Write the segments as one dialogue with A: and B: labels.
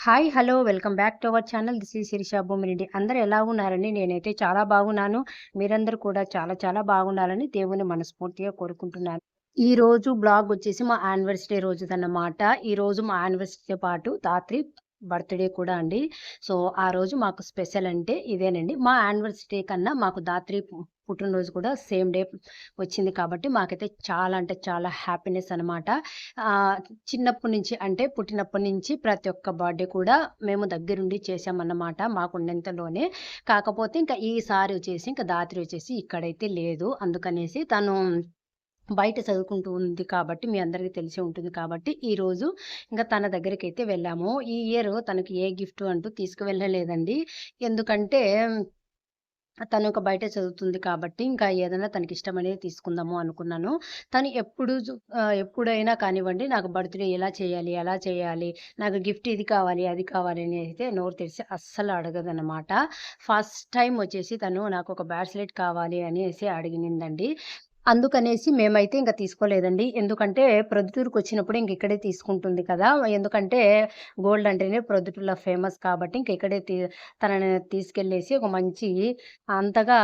A: Hi! Hello! Welcome back to our channel. This is Sirisha భూమినిండి అందరూ ఎలా ఉన్నారండి? నేనైతే చాలా బాగున్నాను. మీరందరూ కూడా చాలా చాలా బాగుండాలని దేవుని మనస్ఫూర్తిగా కోరుకుంటున్నాను. ఈ రోజు బ్లాగ్ వచ్చేసి మా యానివర్సరీ రోజుదన్నమాట. ఈరోజు మా యానివర్సరీతో పాటు రాత్రి బర్త్‌డే కూడా అండి. సో, ఆ రోజు మాకు స్పెషల్ అంటే ఇదేనండి. మా యానివర్సరీ కన్నా మాకు దాత్రి పుట్టినరోజు కూడా సేమ్ డే వచ్చింది కాబట్టి మాకైతే చాలా అంటే చాలా హ్యాపీనెస్ అనమాట. చిన్నప్పటి నుంచి అంటే పుట్టినప్పటి నుంచి ప్రతి ఒక్క బర్త్‌డే కూడా మేము దగ్గరుండి చేశామనమాట మాకు ఉన్నంతలోనే కాకపోతే ఇంకా ఈసారి వచ్చేసి ఇంక దాత్రి వచ్చేసి ఇక్కడైతే లేదు. అందుకనేసి తను బయట చదువుకుంటూ ఉంది కాబట్టి మీ అందరికీ తెలిసి ఉంటుంది కాబట్టి ఈరోజు ఇంకా తన దగ్గరికైతే వెళ్ళాము. ఈ ఇయర్ తనకి ఏ గిఫ్ట్ అంటూ తీసుకువెళ్ళలేదండి. ఎందుకంటే తను ఒక బయట చదువుతుంది కాబట్టి ఇంకా ఏదైనా తనకి ఇష్టమనేది తీసుకుందాము అనుకున్నాను. తను ఎప్పుడు జు ఎప్పుడైనా కానివ్వండి నాకు బర్త్‌డే ఎలా చేయాలి? ఎలా చేయాలి? నాకు గిఫ్ట్ ఇది కావాలి, అది కావాలి అని అయితే నోరు తెరిచి అస్సలు అడగదనమాట. ఫస్ట్ టైం వచ్చేసి తను నాకు ఒక బ్రాస్లెట్ కావాలి అనేసి అడిగినిందండి. అందుకనేసి మేమైతే ఇంక తీసుకోలేదండి. ఎందుకంటే ప్రొద్దుటూరుకొచ్చినప్పుడు ఇంక ఇక్కడే తీసుకుంటుంది కదా! ఎందుకంటే గోల్డ్ అంటేనే ప్రొద్దుటూరులో ఫేమస్ కాబట్టి ఇంక ఇక్కడే తనని తీసుకెళ్ళేసి ఒక మంచి అంతగా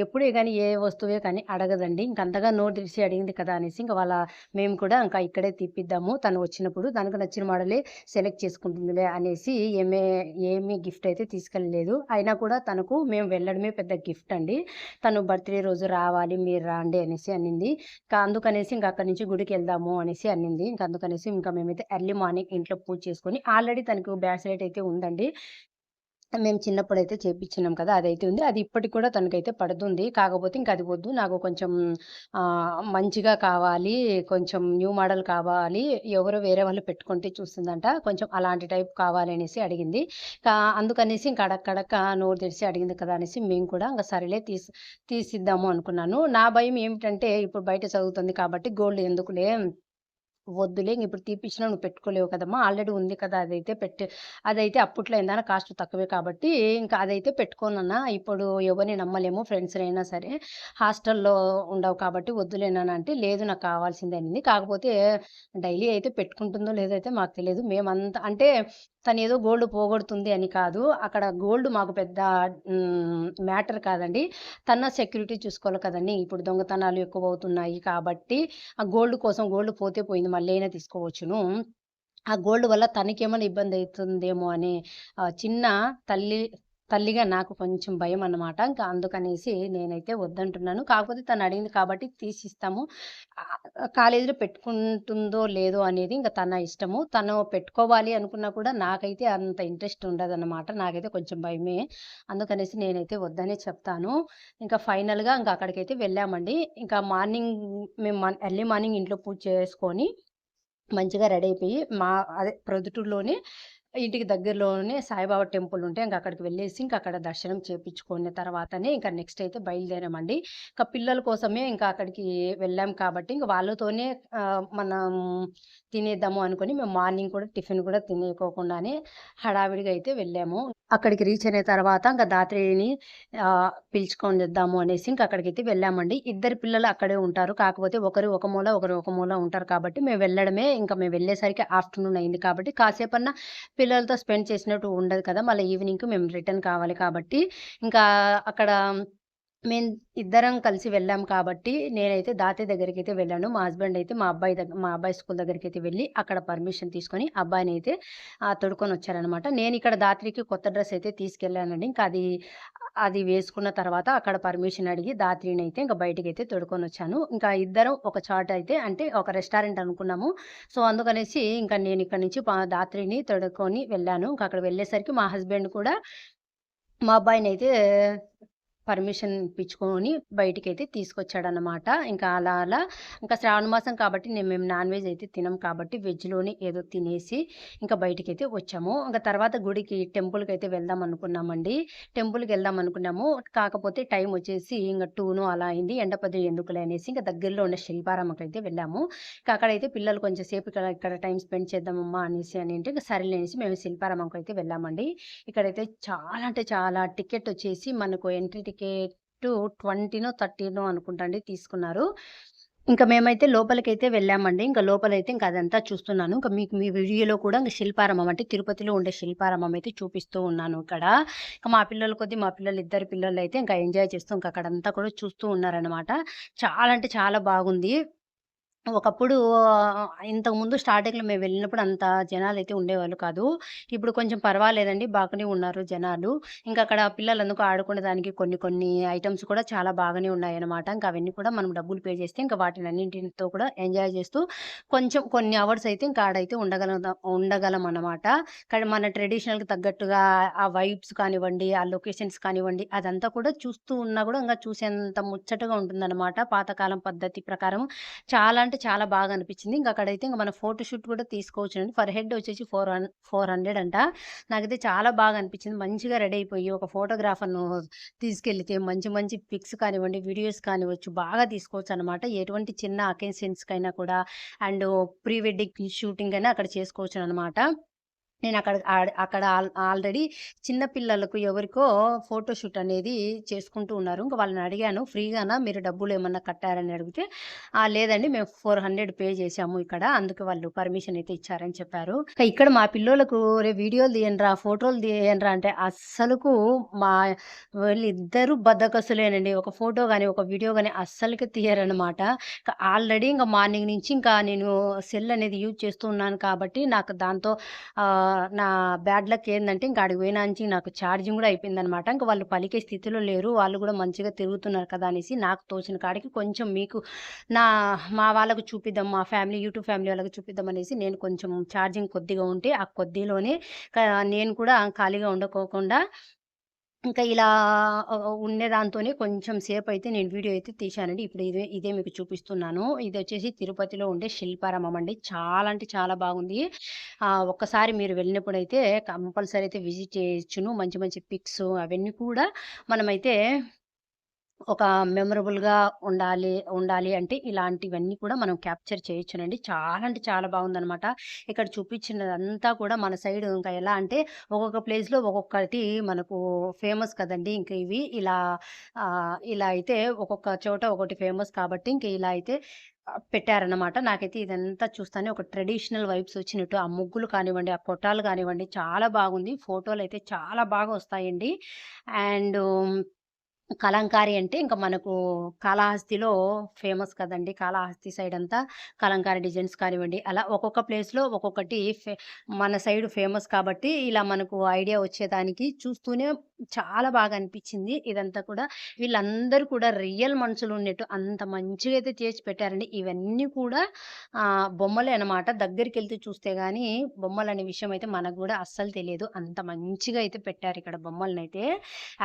A: ఎప్పుడే కానీ ఏ వస్తువే కానీ అడగదండి. ఇంక అంతగా నోరు తెరిసి అడిగింది కదా! అనేసి ఇంక వాళ్ళ మేము కూడా ఇంకా ఇక్కడే తీపిద్దాము. తను వచ్చినప్పుడు తనకు నచ్చిన మోడలే సెలెక్ట్ చేసుకుంటుందిలే అనేసి ఏమే ఏమీ గిఫ్ట్ అయితే తీసుకెళ్ళలేదు. అయినా కూడా తనకు మేము వెళ్ళడమే పెద్ద గిఫ్ట్ అండి. తను బర్త్‌డే రోజు రావాలి మీరు రాండి అనేసి అనింది. ఇంకా అందుకనేసి ఇంకా అక్కడి నుంచి గుడికి వెళ్దాము అనేసి అనింది. ఇంకా అందుకనేసి ఇంకా మేమైతే ఎర్లీ మార్నింగ్ ఇంట్లో పూజ చేసుకొని ఆల్రెడీ తనకు బ్రాస్లెట్ అయితే ఉందండి. మేము చిన్నప్పుడైతే చేపిచ్చినాం కదా! అదైతే ఉంది. అది ఇప్పటికి కూడా తనకైతే పడుతుంది. కాకపోతే ఇంక అది వద్దు నాకు కొంచెం మంచిగా కావాలి. కొంచెం న్యూ మోడల్ కావాలి. ఎవరో వేరే వాళ్ళు పెట్టుకుంటే చూస్తుందంట. కొంచెం అలాంటి టైప్ కావాలి అనేసి అడిగింది. అందుకనేసి ఇంక అడక్కడక్క నోరు తెరిచి అడిగింది కదా! అనేసి మేము కూడా ఇంకా సరేలే తీసి తీసిద్దాము అనుకున్నాను. నా భయం ఏమిటంటే ఇప్పుడు బయట చదువుతుంది కాబట్టి గోల్డ్ ఎందుకులే వద్దులే ఇప్పుడు తీపిచ్చినా నువ్వు పెట్టుకోలేవు కదమ్మా! ఆల్రెడీ ఉంది కదా! అదైతే పెట్టే అదైతే అప్పట్లో ఏందన్నా కాస్ట్ తక్కువే కాబట్టి ఇంకా అదైతే పెట్టుకోనన్నా ఇప్పుడు ఎవరిని నమ్మలేము ఫ్రెండ్స్‌నైనా సరే. హాస్టల్‌లో ఉండవు కాబట్టి వద్దులేనా అంటే లేదు నాకు కావాల్సిందే అనింది. కాకపోతే డైలీ అయితే పెట్టుకుంటుందో లేదో అయితే మాకు తెలియదు మేమంతా అంటే తనేదో గోల్డ్ పోగొడుతుంది అని కాదు. అక్కడ గోల్డ్ మాకు పెద్ద మ్యాటర్ కాదండి. తన సెక్యూరిటీ చూసుకోవాలి కదండీ! ఇప్పుడు దొంగతనాలు ఎక్కువ అవుతున్నాయి కాబట్టి ఆ గోల్డ్ కోసం గోల్డ్ పోతే పోయింది మళ్ళీ అయినా తీసుకోవచ్చును. ఆ గోల్డ్ వల్ల తనకేమైనా ఇబ్బంది అవుతుందేమో అనే చిన్న తల్లి తల్లిగా నాకు కొంచెం భయం అన్నమాట ఇంకా అందుకనేసి నేనైతే వద్దంటున్నాను. కాకపోతే తను అడిగింది కాబట్టి తీసిస్తాము. కాలేజీలో పెట్టుకుంటుందో లేదో అనేది ఇంకా తన ఇష్టము. తను పెట్టుకోవాలి అనుకున్నా కూడా నాకైతే అంత ఇంట్రెస్ట్ ఉండదన్నమాట. నాకైతే కొంచెం భయమే. అందుకనేసి నేనైతే వద్దనే చెప్తాను. ఇంకా ఫైనల్‌గా ఇంకా అక్కడికైతే వెళ్ళామండి. ఇంకా మార్నింగ్ మేము మ ఎర్లీ మార్నింగ్ ఇంట్లో పూజ చేసుకొని మంచిగా రెడీ అయిపోయి మా అదే ప్రొద్దుటూరులోనే ఇంటికి దగ్గరలోనే సాయిబాబా టెంపుల్ ఉంటే ఇంకా అక్కడికి వెళ్ళేసి ఇంకా అక్కడ దర్శనం చేపించుకున్న తర్వాతనే ఇంకా నెక్స్ట్ అయితే బయలుదేరామండి. ఇంకా పిల్లల కోసమే ఇంకా అక్కడికి వెళ్ళాం కాబట్టి ఇంక వాళ్ళతోనే మనం తినేద్దాము అనుకుని మేము మార్నింగ్ కూడా టిఫిన్ కూడా తినేకోకుండానే హడావిడిగా అయితే వెళ్ళాము. అక్కడికి రీచ్ అయిన తర్వాత ఇంకా ధాత్రిని పిలుచుకొని పిలుచుకొనిద్దాము అనేసి ఇంకా అక్కడికైతే వెళ్ళామండి. ఇద్దరు పిల్లలు అక్కడే ఉంటారు. కాకపోతే ఒకరు ఒక మూల, ఒకరు ఒక మూల ఉంటారు కాబట్టి మేము వెళ్ళడమే ఇంకా మేము వెళ్ళేసరికి ఆఫ్టర్‌నూన్ అయింది కాబట్టి కాసేపన్నా పిల్లలతో స్పెండ్ చేసినట్టు ఉండదు కదా! మళ్ళీ ఈవినింగ్‌కి మేము రిటర్న్ కావాలి కాబట్టి ఇంకా అక్కడ మేము ఇద్దరం కలిసి వెళ్ళాం కాబట్టి నేనైతే దాత్రి దగ్గరికి అయితే వెళ్ళాను. మా హస్బెండ్ అయితే మా అబ్బాయి దగ్గర మా అబ్బాయి స్కూల్ దగ్గరికైతే వెళ్ళి అక్కడ పర్మిషన్ తీసుకొని అబ్బాయిని అయితే తొడుకొని వచ్చారనమాట నేను ఇక్కడ దాత్రికి కొత్త డ్రెస్ అయితే తీసుకెళ్ళానండి. ఇంకా అది అది వేసుకున్న తర్వాత అక్కడ పర్మిషన్ అడిగి దాత్రిని అయితే ఇంకా బయటకి అయితే తొడుకొని వచ్చాను ఇంకా ఇద్దరం ఒక చాట్ అయితే అంటే ఒక రెస్టారెంట్ అనుకున్నాము. సో, అందుకనేసి ఇంకా నేను ఇక్కడ నుంచి దాత్రిని తొడుకొని వెళ్ళాను. ఇంకా అక్కడ వెళ్ళేసరికి మా హస్బెండ్ కూడా మా అబ్బాయిని అయితే పర్మిషన్ ఇప్పించుకొని బయటికి అయితే తీసుకొచ్చాడనమాట. ఇంకా అలా అలా ఇంకా శ్రావణ మాసం కాబట్టి నేను మేము నాన్ వెజ్ అయితే తినం కాబట్టి వెజ్‌లోనే ఏదో తినేసి ఇంకా బయటికైతే వచ్చాము. ఇంకా తర్వాత గుడికి టెంపుల్కి అయితే వెళ్దాం అనుకున్నామండి. టెంపుల్‌కి వెళ్దాం అనుకున్నాము. కాకపోతే టైం వచ్చేసి ఇంకా టూను అలా అయింది. ఎండపొద్దు ఎందుకులే అనేసి ఇంకా దగ్గరలో ఉన్న శిల్పారామంకైతే వెళ్ళాము. ఇంకా అక్కడైతే పిల్లలు కొంచెం సేపు ఇక్కడ ఇక్కడ టైం స్పెండ్ చేద్దామమ్మా అనేసి అనింటే ఇంకా సరేలే అనేసి మేము అయితే వెళ్ళామండి. ఇక్కడైతే చాలా అంటే చాలా టికెట్ వచ్చేసి మనకు ఎంట్రీ టికెట్ 20నో, 30నో అనుకుంటా అండి తీసుకున్నారు. ఇంకా మేమైతే లోపలికైతే వెళ్ళామండి. ఇంకా లోపలైతే ఇంక అదంతా చూస్తున్నాను. ఇంకా మీకు మీ వీడియోలో కూడా ఇంకా శిల్పారామం అంటే తిరుపతిలో ఉండే శిల్పారామం అయితే చూపిస్తూ ఉన్నాను ఇక్కడ. ఇంకా మా పిల్లల కొద్దీ మా పిల్లలు ఇద్దరు పిల్లలు అయితే ఇంకా ఎంజాయ్ చేస్తూ ఇంకా అక్కడంతా కూడా చూస్తూ ఉన్నారనమాట. చాలా అంటే చాలా బాగుంది. ఒకప్పుడు ఇంతకుముందు స్టార్టింగ్‌లో మేము వెళ్ళినప్పుడు అంత జనాలు అయితే ఉండేవాళ్ళు కాదు. ఇప్పుడు కొంచెం పర్వాలేదండి. బాగానే ఉన్నారు జనాలు. ఇంకా అక్కడ పిల్లలందుకు ఆడుకునే దానికి కొన్ని కొన్ని ఐటమ్స్ కూడా చాలా బాగానే ఉన్నాయన్నమాట. ఇంకా అవన్నీ కూడా మనం డబ్బులు పే చేస్తే ఇంకా వాటిని అన్నింటితో కూడా ఎంజాయ్ చేస్తూ కొంచెం కొన్ని అవర్స్ అయితే ఇంకా ఆడైతే ఉండగలం ఉండగలం అనమాట కానీ మన ట్రెడిషనల్‌కి తగ్గట్టుగా ఆ వైబ్స్ కానివ్వండి, ఆ లొకేషన్స్ కానివ్వండి, అదంతా కూడా చూస్తూ ఉన్నా కూడా ఇంకా చూసేంత ముచ్చటగా ఉంటుందన్నమాట పాతకాలం పద్ధతి ప్రకారం చాలా అంటే చాలా బాగా అనిపించింది. ఇంకా అక్కడైతే ఇంకా మన ఫోటో షూట్ కూడా తీసుకోవచ్చండి. పర్ హెడ్ వచ్చేసి ఫోర్ ఫోర్ హండ్రెడ్ అంట. నాకైతే చాలా బాగా అనిపించింది. మంచిగా రెడీ అయిపోయి ఒక ఫోటోగ్రాఫర్‌ను తీసుకెళ్తే మంచి మంచి పిక్స్ కానివ్వండి, వీడియోస్ కానివ్వచ్చు బాగా తీసుకోవచ్చు అనమాట ఎటువంటి చిన్న అకేషన్స్‌కైనా కూడా అండ్ ప్రీ వెడ్డింగ్ షూటింగ్ అయినా అక్కడ చేసుకోవచ్చుననమాట. నేను అక్కడ అక్కడ ఆల్ ఆల్రెడీ చిన్నపిల్లలకు ఎవరికో ఫోటోషూట్ అనేది చేసుకుంటూ ఉన్నారు. ఇంక వాళ్ళని అడిగాను ఫ్రీగానా మీరు డబ్బులు ఏమన్నా కట్టారని అడిగితే, లేదండి మేము 400 పే చేసాము ఇక్కడ. అందుకు వాళ్ళు పర్మిషన్ అయితే ఇచ్చారని" చెప్పారు. ఇక్కడ మా పిల్లోలకు రే వీడియోలు తీయనరా ఫోటోలు తీయనరా అంటే అస్సలకు మా వీళ్ళిద్దరూ బద్దకసులేనండి ఒక ఫోటో కానీ ఒక వీడియో కానీ అస్సలకి తీయరనమాట. ఆల్రెడీ ఇంకా మార్నింగ్ నుంచి ఇంకా నేను సెల్ అనేది యూజ్ చేస్తూ ఉన్నాను కాబట్టి నాకు దాంతో నా బ్యాడ్ లక్ ఏంటంటే ఇంకా అడిగి పోయినాంచి నాకు ఛార్జింగ్ కూడా అయిపోయిందనమాట. ఇంకా వాళ్ళు పలికే స్థితిలో లేరు. వాళ్ళు కూడా మంచిగా తిరుగుతున్నారు కదా! అనేసి నాకు తోచిన కాడికి కొంచెం మీకు నా మా వాళ్ళకు చూపిద్దాం, మా ఫ్యామిలీ యూట్యూబ్ ఫ్యామిలీ వాళ్ళకి చూపిద్దాం అనేసి నేను కొంచెం ఛార్జింగ్ కొద్దిగా ఉంటే ఆ కొద్దిలోనే నేను కూడా ఖాళీగా ఉండకోకుండా ఇంకా ఇలా ఉండే దాంతోనే కొంచెం సేపయితే నేను వీడియో అయితే తీశానండి. ఇప్పుడు ఇదే ఇదే మీకు చూపిస్తున్నాను. ఇది వచ్చేసి తిరుపతిలో ఉండే శిల్పారామం అండి. చాలా అంటే చాలా బాగుంది. ఒక్కసారి మీరు వెళ్ళినప్పుడైతే కంపల్సరీ అయితే విజిట్ చేయొచ్చును. మంచి మంచి పిక్స్ అవన్నీ కూడా మనమైతే ఒక మెమరబుల్‌గా ఉండాలి ఉండాలి అంటే ఇలాంటివన్నీ కూడా మనం క్యాప్చర్ చేయొచ్చునండి. చాలా అంటే చాలా బాగుందనమాట. ఇక్కడ చూపించినదంతా కూడా మన సైడ్ ఇంకా ఎలా అంటే ఒక్కొక్క ప్లేస్‌లో ఒక్కొక్కటి మనకు ఫేమస్ కదండి ఇంక ఇవి ఇలా ఇలా అయితే ఒక్కొక్క చోట ఒకటి ఫేమస్ కాబట్టి ఇంక ఇలా అయితే పెట్టారనమాట. నాకైతే ఇదంతా చూస్తానే ఒక ట్రెడిషనల్ వైబ్స్ వచ్చినట్టు ఆ ముగ్గులు కానివ్వండి, ఆ కొట్టాలు కానివ్వండి చాలా బాగుంది. ఫోటోలు అయితే చాలా బాగా వస్తాయండి. అండ్ కలంకారీ అంటే ఇంకా మనకు కాళహస్తిలో ఫేమస్ కదండి కాళహస్తి సైడ్ అంతా కలంకారీ డిజైన్స్ కానివ్వండి, అలా ఒక్కొక్క ప్లేస్‌లో ఒక్కొక్కటి ఫే మన సైడ్ ఫేమస్ కాబట్టి ఇలా మనకు ఐడియా వచ్చేదానికి చూస్తూనే చాలా బాగా అనిపించింది. ఇదంతా కూడా వీళ్ళందరూ కూడా రియల్ మనుషులు ఉన్నట్టు అంత మంచిగా అయితే చేసి పెట్టారండి. ఇవన్నీ కూడా బొమ్మలే అనమాట. దగ్గరికెళ్తే చూస్తే గాని బొమ్మలనే విషయం అయితే మనకు కూడా అస్సలు తెలియదు. అంత మంచిగా అయితే పెట్టారు ఇక్కడ బొమ్మలనైతే.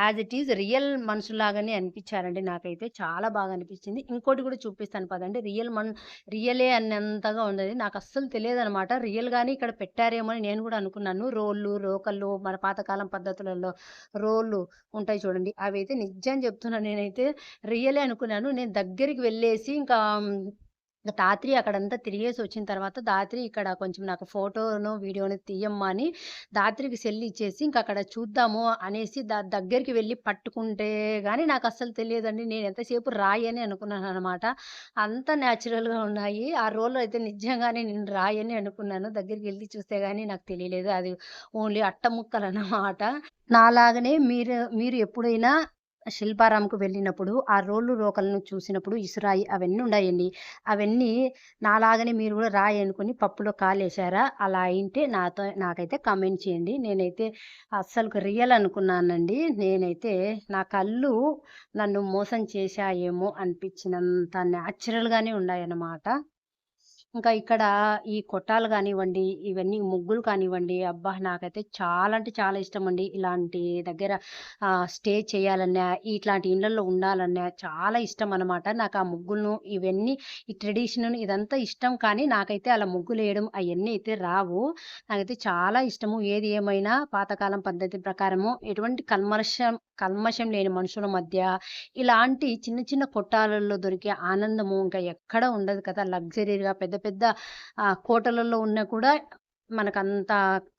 A: యాజ్ ఇట్ ఈజ్ రియల్ లాగానే అనిపించారండి నాకైతే. చాలా బాగా అనిపించింది. ఇంకోటి కూడా చూపిస్తాను పదండి. రియల్ మన్ రియలే అన్నంతగా ఉన్నది. నాకస్సలు తెలియదనమాట. రియల్‌గానే ఇక్కడ పెట్టారేమో అని నేను కూడా అనుకున్నాను. రోళ్ళు, రోకళ్ళు మన పాతకాలం పద్ధతులలో రోళ్ళు ఉంటాయి చూడండి. అవైతే నిజం చెప్తున్నాను నేనైతే రియలే అనుకున్నాను. నేను దగ్గరికి వెళ్ళేసి ఇంకా ఇంక రాత్రి అక్కడంతా తిరిగేసి వచ్చిన తర్వాత దాత్రి ఇక్కడ కొంచెం నాకు ఫోటోను వీడియోను తీయమ్మా అని దాత్రికి సెల్ ఇచ్చేసి ఇంక అక్కడ చూద్దాము అనేసి దా దగ్గరికి వెళ్ళి పట్టుకుంటే కానీ నాకు అస్సలు తెలియదండి. నేను ఎంతసేపు రాయని అనుకున్నాను అనమాట అంత న్యాచురల్‌గా ఉన్నాయి. ఆ రోల్లో అయితే నిజంగానే నేను రాయని అనుకున్నాను దగ్గరికి వెళ్ళి చూస్తే కానీ నాకు తెలియలేదు. అది ఓన్లీ అట్ట ముక్కలన్నమాట. నాలాగనే మీరు మీరు ఎప్పుడైనా శిల్పారాంకు వెళ్ళినప్పుడు ఆ రోళ్ళు, రోకలను చూసినప్పుడు ఇసురాయి అవన్నీ ఉన్నాయండి అవన్నీ నాలాగనే మీరు కూడా రాయి అనుకుని పప్పులో కాలేశారా? అలా అయింటే నాతో నాకైతే కామెంట్ చేయండి. నేనైతే అస్సలు రియల్ అనుకున్నానండి. నేనైతే నా కళ్ళు నన్ను మోసం చేశాయేమో అనిపించినంత న్యాచురల్‌గానే ఉన్నాయన్నమాట. ఇంకా ఇక్కడ ఈ కొట్టాలు కానివ్వండి ఇవన్నీ ముగ్గులు కానివ్వండి, అబ్బా! నాకైతే చాలా అంటే చాలా ఇష్టమండి. ఇలాంటి దగ్గర స్టే చేయాలన్నా, ఇట్లాంటి ఇళ్ళల్లో ఉండాలన్నా చాలా ఇష్టం అనమాట నాకు ఆ ముగ్గులను ఇవన్నీ ఈ ట్రెడిషన్ ఇదంతా ఇష్టం కానీ, నాకైతే అలా ముగ్గులు వేయడం అవన్నీ అయితే రావు. నాకైతే చాలా ఇష్టము. ఏది ఏమైనా పాతకాలం పద్ధతి ప్రకారము ఎటువంటి కల్మర్షం కల్మషం లేని మనుషుల మధ్య ఇలాంటి చిన్న చిన్న కొట్టాలలో దొరికే ఆనందము ఇంకా ఎక్కడ ఉండదు కదా! లగ్జరీగా పెద్ద పెద్ద కోటలలో ఉన్నా కూడా మనకు అంత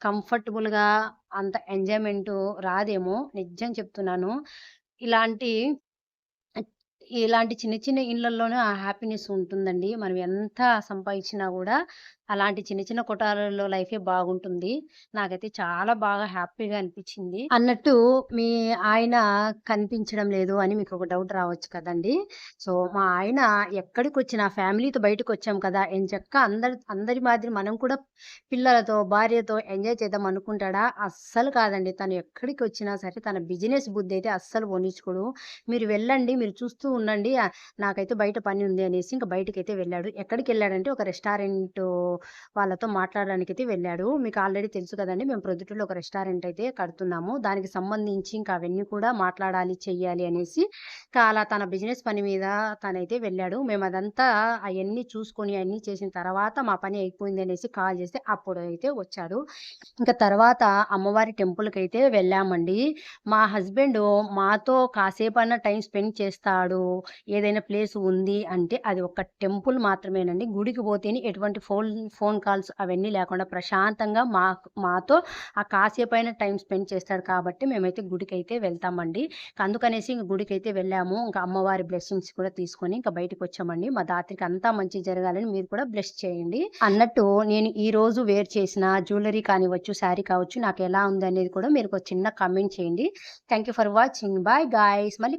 A: కంఫర్టబుల్ కంఫర్టబుల్‌గా అంత ఎంజాయ్మెంట్ రాదేమో! నిజం చెప్తున్నాను. ఇలాంటి ఇలాంటి చిన్న చిన్న ఇళ్ళల్లోనే ఆ హ్యాపీనెస్ ఉంటుందండి. మనం ఎంత సంపాదించినా గూడా అలాంటి చిన్న చిన్న కొఠారాల్లో లైఫే బాగుంటుంది. నాకైతే చాలా బాగా హ్యాపీగా అనిపిచ్చింది. అన్నట్టు మీ ఆయన కనిపించడం లేదు అని మీకొక డౌట్ రావచ్చు కదండీ! సో, మా ఆయన ఎక్కడికొచ్చినా ఫ్యామిలీతో బయటకొచ్చాం కదా! ఎంచక్కా అందరి అందరి మాదిరి మనం కూడా పిల్లలతో, భార్యతో ఎంజాయ్ చేద్దాం అనుకుంటాడా? అస్సలు కాదండి. తను ఎక్కడికొచ్చినా సరే తన బిజినెస్ బుద్ధయితే అస్సలు పోనిచ్చుకోడు. మీరు వెళ్ళండి. మీరు చూస్తూ ఉండండి. నాకైతే బయట పని ఉంది అనేసి ఇంకా బయటకి అయితే వెళ్ళాడు. ఎక్కడికి వెళ్ళాడంటే ఒక రెస్టారెంట్ వాళ్ళతో మాట్లాడడానికి అయితే వెళ్ళాడు. మీకు ఆల్రెడీ తెలుసు కదండి మేము ప్రొద్దుటూరులో ఒక రెస్టారెంట్ అయితే కడుతున్నాము. దానికి సంబంధించి ఇంకా అవన్నీ కూడా మాట్లాడాలి, చెయ్యాలి అనేసి ఇంకా అలా తన బిజినెస్ పని మీద తనైతే వెళ్ళాడు. మేము అదంతా అవన్నీ చూసుకొని అవన్నీ చేసిన తర్వాత మా పని అయిపోయింది అనేసి కాల్ చేస్తే అప్పుడు అయితే వచ్చాడు. ఇంకా తర్వాత అమ్మవారి టెంపుల్కి అయితే వెళ్ళామండి. మా హస్బెండ్ మాతో కాసేపైనా టైం స్పెండ్ చేస్తాడు. ఏదైనా ప్లేస్ ఉంది అంటే అది ఒక టెంపుల్ మాత్రమేనండి. గుడికి పోతేనే ఎటువంటి ఫోన్ ఫోన్ కాల్స్ అవన్నీ లేకుండా ప్రశాంతంగా మాకు మాతో ఆ కాసేపైన టైం స్పెండ్ చేస్తాడు కాబట్టి మేమైతే గుడికైతే వెళ్తామండి. అందుకనేసి ఇంక అయితే వెళ్ళాము. ఇంకా అమ్మవారి బ్లెస్సింగ్స్ కూడా తీసుకొని ఇంకా బయటకు బయటికొచ్చామండి. మా దాత్రికి అంతా మంచి జరగాలని మీరు కూడా బ్లెస్ చేయండి. అన్నట్టు నేను ఈ రోజు వేర్ చేసిన జ్యువెలరీ కానివ్వచ్చు, శారీ కావచ్చు నాకు ఎలా ఉంది అనేది కూడా మీరు ఒక చిన్న కామెంట్ చేయండి. Thank you for watching. Bye guys మళ్ళీ